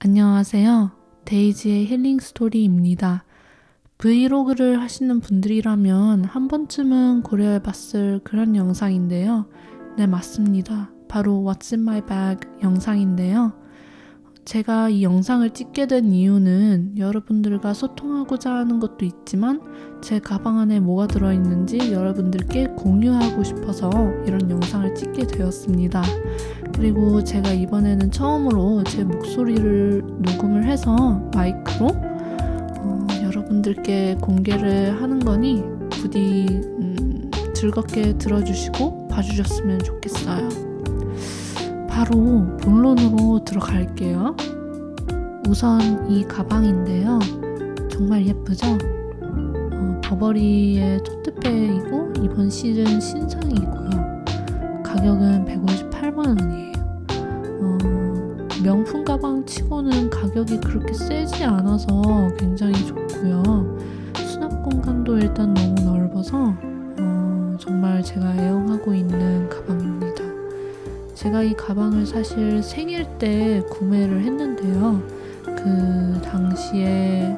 안녕하세요. 데이지의 힐링 스토리입니다. 브이로그를 하시는 분들이라면 한 번쯤은 고려해 봤을 그런 영상인데요. 네, 맞습니다. 바로 What's in my bag 영상인데요. 제가 이 영상을 찍게 된 이유는 여러분들과 소통하고자 하는 것도 있지만 제 가방 안에 뭐가 들어있는지 여러분들께 공유하고 싶어서 이런 영상을 찍게 되었습니다. 그리고 제가 이번에는 처음으로 제 목소리를 녹음을 해서 마이크로 어, 여러분들께 공개를 하는 거니 부디 음, 즐겁게 들어주시고 봐주셨으면 좋겠어요. 바로 본론으로 들어갈게요. 우선 이 가방인데요. 정말 예쁘죠? 어, 버버리의 토트백이고 이번 시즌 신상이고요. 가격은 158만 원이에요. 어, 명품 가방 치고는 가격이 그렇게 세지 않아서 굉장히 좋고요. 수납 공간도 일단 너무 넓어서 어, 정말 제가 애용하고 있는 가방입니다. 제가 이 가방을 사실 생일 때 구매를 했는데요. 그 당시에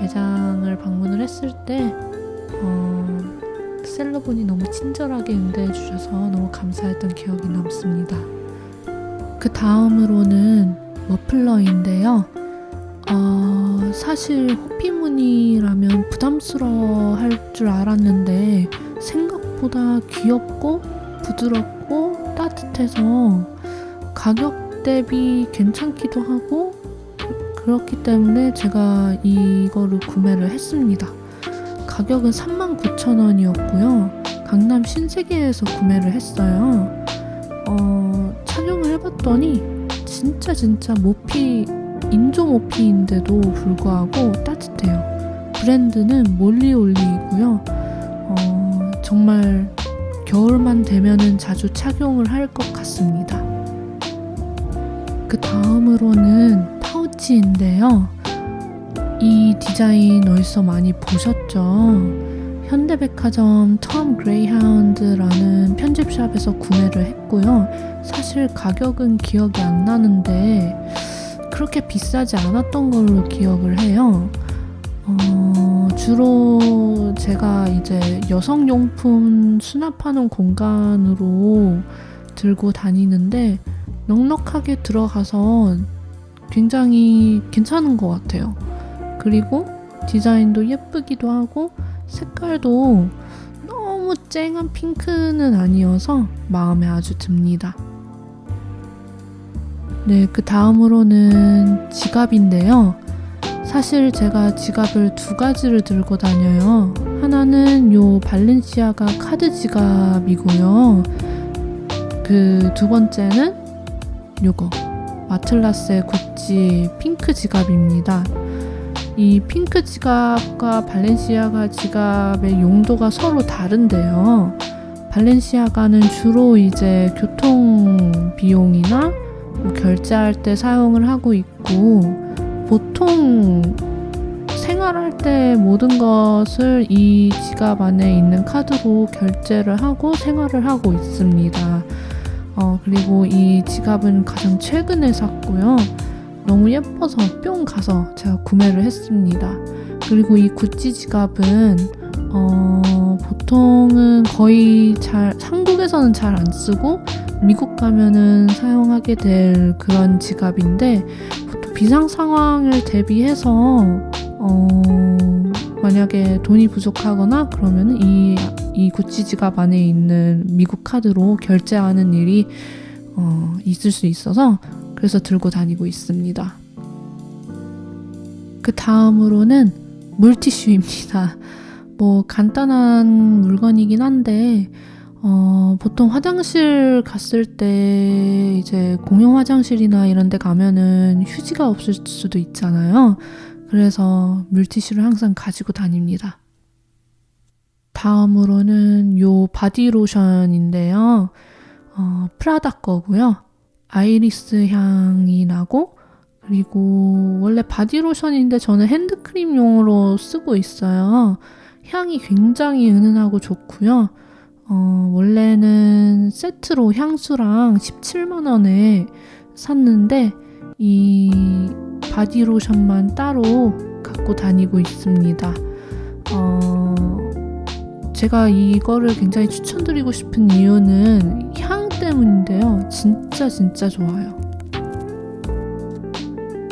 매장을 방문을 했을 때 어, 셀러분이 너무 친절하게 응대해 주셔서 너무 감사했던 기억이 남습니다. 그 다음으로는 머플러인데요. 어, 사실 호피무늬라면 부담스러워 할 줄 알았는데 생각보다 귀엽고 부드럽고 따뜻해서 가격 대비 괜찮기도 하고 그렇기 때문에 제가 이거를 구매를 했습니다. 가격은 39,000원이었고요. 강남 신세계에서 구매를 했어요. 어, 착용을 해봤더니 진짜 진짜 모피 인조 모피인데도 불구하고 따뜻해요. 브랜드는 몰리올리이고요. 어, 정말 겨울만 되면은 자주 착용을 할 것 같습니다. 그 다음으로는 파우치인데요. 이 디자인 어디서 많이 보셨죠? 현대백화점 텀 그레이하운드라는 편집샵에서 구매를 했고요. 사실 가격은 기억이 안 나는데 그렇게 비싸지 않았던 걸로 기억을 해요. 어, 주로 제가 이제 여성용품 수납하는 공간으로 들고 다니는데 넉넉하게 들어가서 굉장히 괜찮은 것 같아요. 그리고 디자인도 예쁘기도 하고 색깔도 너무 쨍한 핑크는 아니어서 마음에 아주 듭니다. 네, 그 다음으로는 지갑인데요. 사실 제가 지갑을 두 가지를 들고 다녀요. 하나는 요 발렌시아가 카드 지갑이고요. 그 두 번째는 요거 마틀라스의 구찌 핑크 지갑입니다. 이 핑크 지갑과 발렌시아가 지갑의 용도가 서로 다른데요. 발렌시아가는 주로 이제 교통 비용이나 뭐 결제할 때 사용을 하고 있고 보통 생활할 때 모든 것을 이 지갑 안에 있는 카드로 결제를 하고 생활을 하고 있습니다. 어, 그리고 이 지갑은 가장 최근에 샀고요. 너무 예뻐서 뿅 가서 제가 구매를 했습니다. 그리고 이 구찌 지갑은 어, 보통은 거의 잘 한국에서는 잘 안 쓰고 미국 가면은 사용하게 될 그런 지갑인데 비상 상황을 대비해서 어, 만약에 돈이 부족하거나 그러면 이, 이 구찌 지갑 안에 있는 미국 카드로 결제하는 일이 어, 있을 수 있어서 그래서 들고 다니고 있습니다. 그 다음으로는 물티슈입니다. 뭐 간단한 물건이긴 한데 어, 보통 화장실 갔을 때 이제 공용 화장실이나 이런 데 가면은 휴지가 없을 수도 있잖아요. 그래서 물티슈를 항상 가지고 다닙니다. 다음으로는 요 바디로션인데요. 어, 프라다 거고요. 아이리스 향이 나고 그리고 원래 바디로션인데 저는 핸드크림용으로 쓰고 있어요. 향이 굉장히 은은하고 좋고요. 어, 원래는 세트로 향수랑 17만원에 샀는데, 이 바디로션만 따로 갖고 다니고 있습니다. 어, 제가 이거를 굉장히 추천드리고 싶은 이유는 향 때문인데요. 진짜 진짜 좋아요.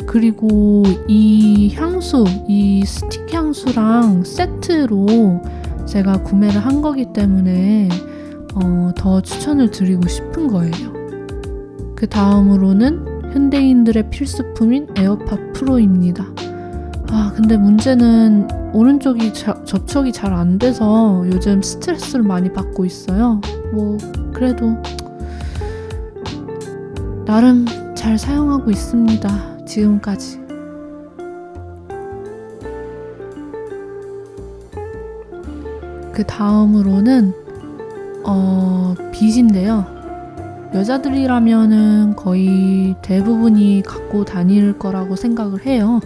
그리고 이 향수, 이 스틱 향수랑 세트로 제가 구매를 한 거기 때문에 어, 더 추천을 드리고 싶은 거예요. 그 다음으로는 현대인들의 필수품인 에어팟 프로입니다. 아, 근데 문제는 오른쪽이 자, 접촉이 잘 안 돼서 요즘 스트레스를 많이 받고 있어요. 뭐, 그래도 나름 잘 사용하고 있습니다. 지금까지. 그 다음으로는 어, 빗인데요. 여자들이라면은 거의 대부분이 갖고 다닐 거라고 생각을 해요.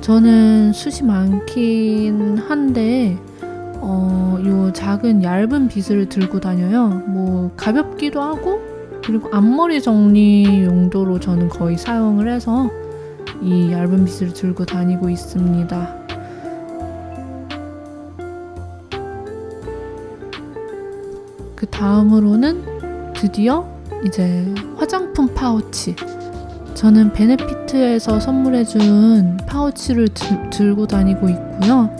저는 숱이 많긴 한데, 어, 요 작은 얇은 빗을 들고 다녀요. 뭐, 가볍기도 하고, 그리고 앞머리 정리 용도로 저는 거의 사용을 해서 이 얇은 빗을 들고 다니고 있습니다. 그 다음으로는 드디어 이제 화장품 파우치. 저는 베네피트에서 선물해준 파우치를 들, 들고 다니고 있고요.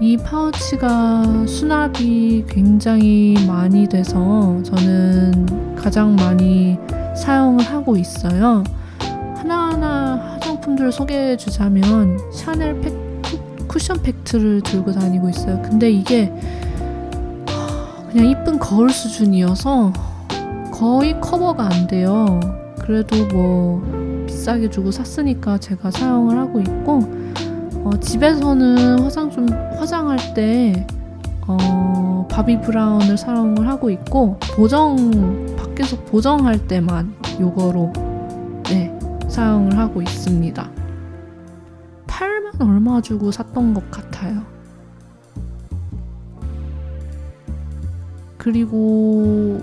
이 파우치가 수납이 굉장히 많이 돼서 저는 가장 많이 사용을 하고 있어요. 하나하나 화장품들을 소개해 주자면 샤넬 팩, 쿠션 팩트를 들고 다니고 있어요. 근데 이게 그냥 이쁜 거울 수준이어서 거의 커버가 안 돼요. 그래도 뭐 비싸게 주고 샀으니까 제가 사용을 하고 있고 어, 집에서는 화장 좀 화장할 때 어, 바비 브라운을 사용을 하고 있고 보정 밖에서 보정할 때만 요거로 네 사용을 하고 있습니다. 8만 얼마 주고 샀던 것 같아요. 그리고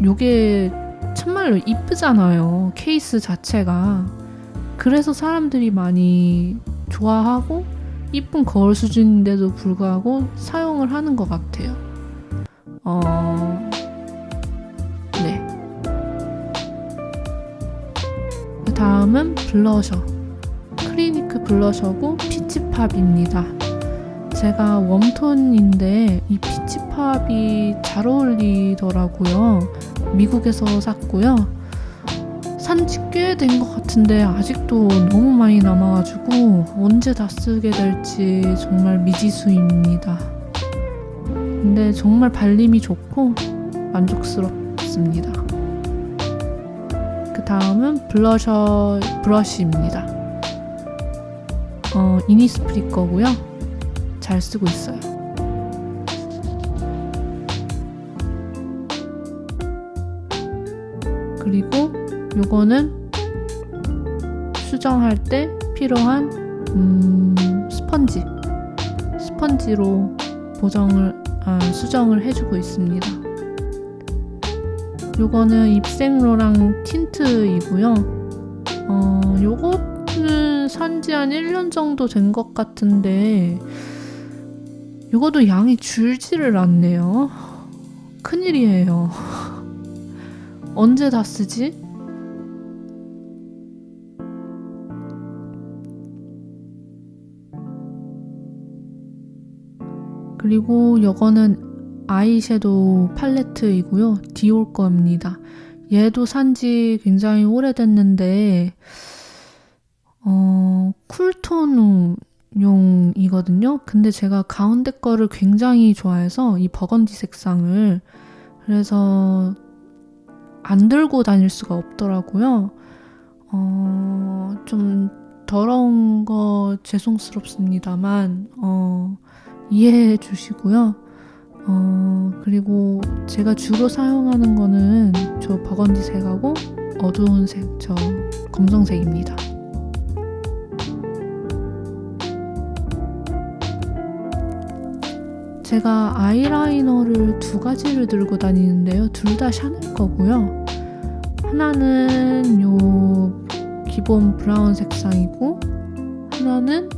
요게 정말로 이쁘잖아요. 케이스 자체가. 그래서 사람들이 많이 좋아하고 이쁜 거울 수준인데도 불구하고 사용을 하는 것 같아요. 어, 네. 그 다음은 블러셔. 클리니크 블러셔고 피치팝입니다. 제가 웜톤인데 이 피치팝이 잘 어울리더라고요. 미국에서 샀고요. 산지 꽤 된 것 같은데 아직도 너무 많이 남아가지고 언제 다 쓰게 될지 정말 미지수입니다. 근데 정말 발림이 좋고 만족스럽습니다. 그 다음은 블러셔 브러쉬입니다. 어, 이니스프리 거고요. 잘 쓰고 있어요. 그리고 요거는 수정할 때 필요한 음, 스펀지 스펀지로 보정을 아, 수정을 해주고 있습니다. 요거는 입생로랑 틴트이고요. 어, 요거는 산지 한 1년 정도 된 것 같은데 요거도 양이 줄지를 않네요. 큰일이에요. 언제 다 쓰지? 그리고 이거는 아이섀도우 팔레트이고요. 디올 겁니다. 얘도 산지 굉장히 오래됐는데 어, 쿨톤 용이거든요. 근데 제가 가운데 거를 굉장히 좋아해서 이 버건디 색상을 그래서 안 들고 다닐 수가 없더라고요. 어, 좀 더러운 거 죄송스럽습니다만, 어, 이해해 주시고요. 어, 그리고 제가 주로 사용하는 거는 저 버건디색하고 어두운 색, 저 검정색입니다. 제가 아이라이너를 두 가지를 들고 다니는데요. 둘 다 샤넬 거고요. 하나는 요 기본 브라운 색상이고 하나는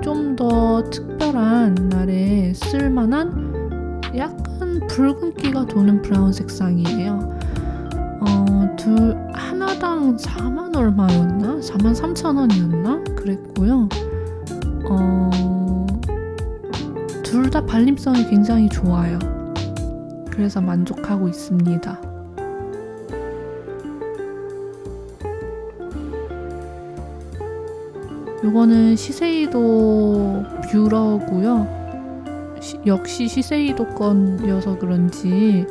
좀 더 특별한 날에 쓸만한 약간 붉은기가 도는 브라운 색상이에요. 어, 둘, 하나당 4만 얼마였나? 4만 3천 원이었나? 그랬고요. 어, 둘 다 발림성이 굉장히 좋아요. 그래서 만족하고 있습니다. 요거는 시세이도 뷰러고요. 시- 역시 시세이도 건이어서 그런지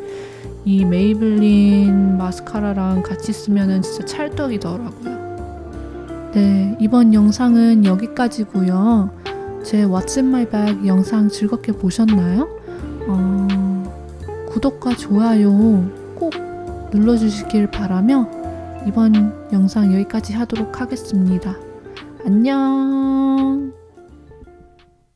이 메이블린 마스카라랑 같이 쓰면은 진짜 찰떡이더라고요. 네, 이번 영상은 여기까지고요. 제 What's in my bag 영상 즐겁게 보셨나요? 어, 구독과 좋아요 꼭 눌러주시길 바라며 이번 영상 여기까지 하도록 하겠습니다. 안녕.